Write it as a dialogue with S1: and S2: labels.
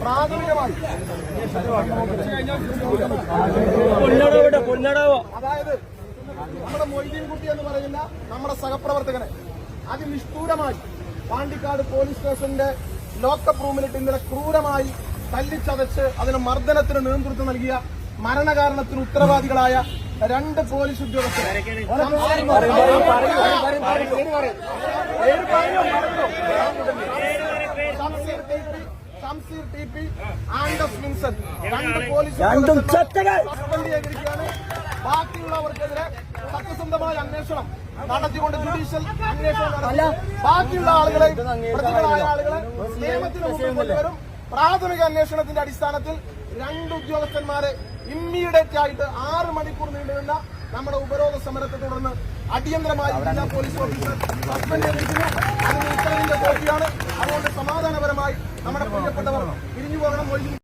S1: പ്രാഥമികമായി. അതായത് നമ്മുടെ മൊയ്തീൻകുട്ടി എന്ന് പറയുന്ന നമ്മുടെ സഹപ്രവർത്തകനെ അതിനിഷ്ഠൂരമായി പാണ്ടിക്കാട് പോലീസ് സ്റ്റേഷന്റെ ലോക്കപ്പ് റൂമിലിട്ട് ഇന്നലെ ക്രൂരമായി തല്ലിച്ചതച്ച് അതിന് മർദ്ദനത്തിന് നേതൃത്വം നൽകിയ മരണകാരണത്തിന് ഉത്തരവാദികളായ രണ്ട് പോലീസ് ഉദ്യോഗസ്ഥർ. Shamseer T P, Shamseer T P Andrews Vinson രണ്ട് പോലീസ് ഉദ്യോഗസ്ഥരെ സസ്പെൻഡ് ചെയ്തിരിക്കുകയാണ് ബാക്കിയുള്ളവർക്കെതിരെ സത്യസന്ധമായ അന്വേഷണം നടത്തിക്കൊണ്ട് ജുഡീഷ്യൽ അന്വേഷണം നടത്തി. ബാക്കിയുള്ള ആളുകളെ പ്രതികളായ ആളുകളെ നിയമത്തിന് മുമ്പിൽ കൊണ്ടുവരും. പ്രാഥമിക അന്വേഷണത്തിന്റെ അടിസ്ഥാനത്തിൽ രണ്ട് ഉദ്യോഗസ്ഥന്മാരെ ഇമ്മീഡിയറ്റ് ആയിട്ട് ആറ് മണിക്കൂർ നീണ്ടുനിന്ന നമ്മുടെ ഉപരോധ സമരത്തെ തുടർന്ന് അടിയന്തരമായി ജില്ലാ പോലീസ് ഓഫീസർ സസ്പെൻഡ് ചെയ്തിരിക്കുന്നു കോപ്പിയാണ്. അതുകൊണ്ട് സമാധാനപരമായി നമ്മുടെ പ്രിയപ്പെട്ടവർ പിരിഞ്ഞു പോകണം. മൊയ്തീൻ